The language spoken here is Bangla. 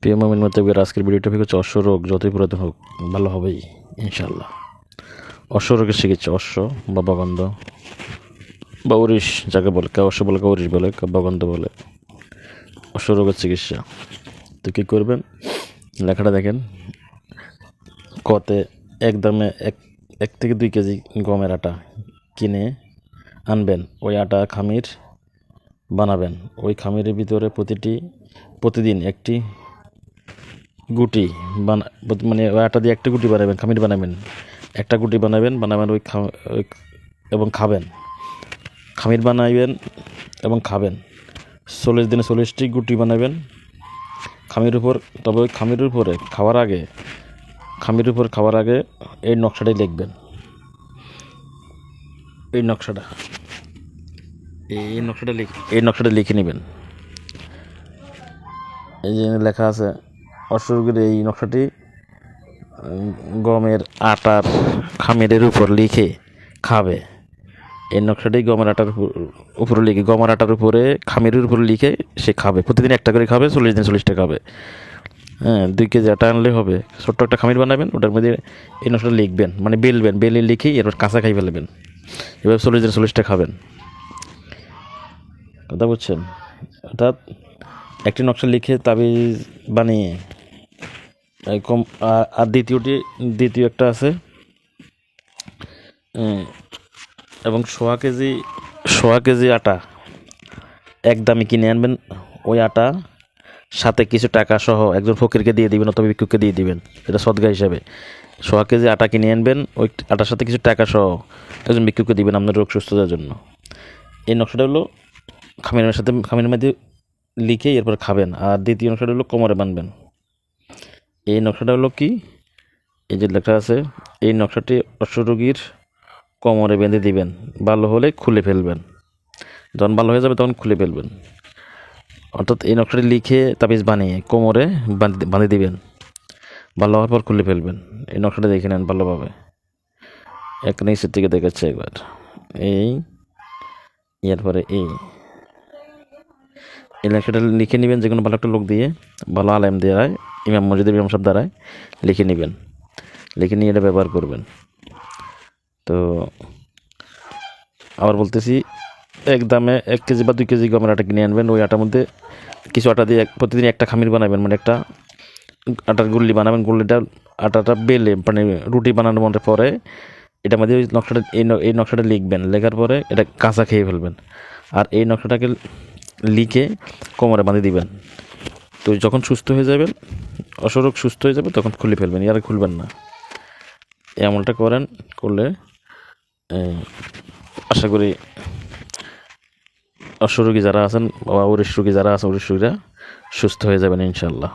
প্রিয় আজকের ভিডিও টপিক হচ্ছে অশ্ব রোগ, যতই পুরাতন হোক, ভালো হবেই ইনশাল্লাহ অশ্ব রোগের চিকিৎসা, অশ্ব বা বাগন্ধ। বা উরিশ যাকে বলে কেউ অশ্ব বলে কেউ উরিশ বলে কেউ বগন্ধ বলে। অশ্ব রোগের চিকিৎসা। তো কী করবেন? লেখাটা দেখেন। কতে এক দামে এক এক থেকে দুই কেজি গমের আটা কিনে আনবেন। ওই আটা খামির বানাবেন। ওই খামিরের ভিতরে প্রতিটি, প্রতিদিন একটি গুটি বানা মানে আটা দিয়ে একটা গুটি বানাবেন, খামির বানাবেন। একটা গুটি বানাবেন বানাবেন ওই এবং খাবেন। খামির বানাইবেন এবং খাবেন। চল্লিশ দিনে চল্লিশটি গুটি বানাবেন খামির উপর। তবে ওই খামির উপরে খাওয়ার আগে, খামির উপর খাওয়ার আগে এই নকশাটাই লিখবেন। এই নকশাটা। এই নকশাটা লিখে, এই নকশাটা লিখে নেবেন। এই যে লেখা আছে অশ্বরোগের এই নকশাটি গমের আটার খামিরের উপর লিখে খাবে। এই নকশাটি গমের আটার উপর- উপরে লিখে, গমের আটার উপরে খামিরের উপরে লিখে সে খাবে। প্রতিদিন একটা করে খাবে, চল্লিশ দিন চল্লিশটা খাবে। হ্যাঁ দুই কেজি আটা আনলে হবে। ছোট্ট একটা খামির বানাবেন, ওটার মধ্যে এই নকশাটা লিখবেন মানে বেলবেন, বেলে লিখে এরপর কাঁচা খাই ফেলবেন। এবার চল্লিশ দিন চল্লিশটা খাবেন। কথা বুঝছেন? অর্থাৎ একটি নকশা লিখে তাবিজ বানিয়ে কম, আর- দ্বিতীয়টি, দ্বিতীয় একটা আছে এবং সোয়া কেজি সোয়া কেজি আটা এক দামে কিনে আনবেন। ওই আটা সাথে কিছু টাকা সহ একজন ফকিরকে দিয়ে দিবেন অথবা ভিক্ষুককে দিয়ে দিবেন। এটা সদগা হিসাবে। সোয়া কেজি আটা কিনে আনবেন, ওই আটার সাথে কিছু টাকা সহ একজন ভিক্ষুককে দিবেন আপনার রোগ সুস্থতার জন্য। এই নকশাটা হলো খামিরের সাথে খামিরের মধ্যে লিখে এরপর খাবেন। আর দ্বিতীয় নকশাটা হলো কোমরে বানবেন। এই নকশাটা হলো কি? এই যে লেখা আছে, এই নকশাটি অশ্বরোগীর কোমরে বেঁধে দিবেন। ভালো হলে খুলে ফেলবেন। যখন ভালো হয়ে যাবে তখন খুলে ফেলবেন। অর্থাৎ এই নকশাটি লিখে তাবিজ বানিয়ে কোমরে বাঁধে বাঁধে দিবেন। ভালো হওয়ার পর খুলে ফেলবেন। এই নকশাটা দেখে নেন ভালোভাবে। এক নিচের থেকে দেখাচ্ছে একবার। এই, এরপরে এই। এই লেখাটা লিখে নেবেন যে কোনো ভালো একটা লোক দিয়ে, ভালো আলেম দেওয়ায় ইমাম মসজিদের ইমাম সাহেব দ্বারায় লিখে নেবেন। লিখে নিয়ে এটা ব্যবহার করবেন। তো আবার বলতেছি, এক দামে এক কেজি বা দুই কেজি গমের আটা কিনে আনবেন। ওই আটার মধ্যে কিছু আটা দিয়ে প্রতিদিন একটা খামির বানাবেন মানে একটা আটার গুল্লি বানাবেন। গুল্লিটা আটাটা বেলে মানে রুটি বানানোর মধ্যে পরে এটার মধ্যে ওই নকশাটা এই নকশাটা লিখবেন। লেখার পরে এটা কাঁচা খেয়ে ফেলবেন। আর এই নকশাটাকে লিখে কোমরে বাঁধে দিবেন। তো যখন সুস্থ হয়ে যাবেন, অসরোগ সুস্থ হয়ে যাবে, তখন খুলে ফেলবেন, ইয়ার খুলবেন না। এমনটা করেন, করলে আশা করি অশ্বরোগী যারা আছেন বা উড়িষ্যুগী যারা আছেন উড়িষ্যুগীরা সুস্থ হয়ে যাবেন ইনশাল্লাহ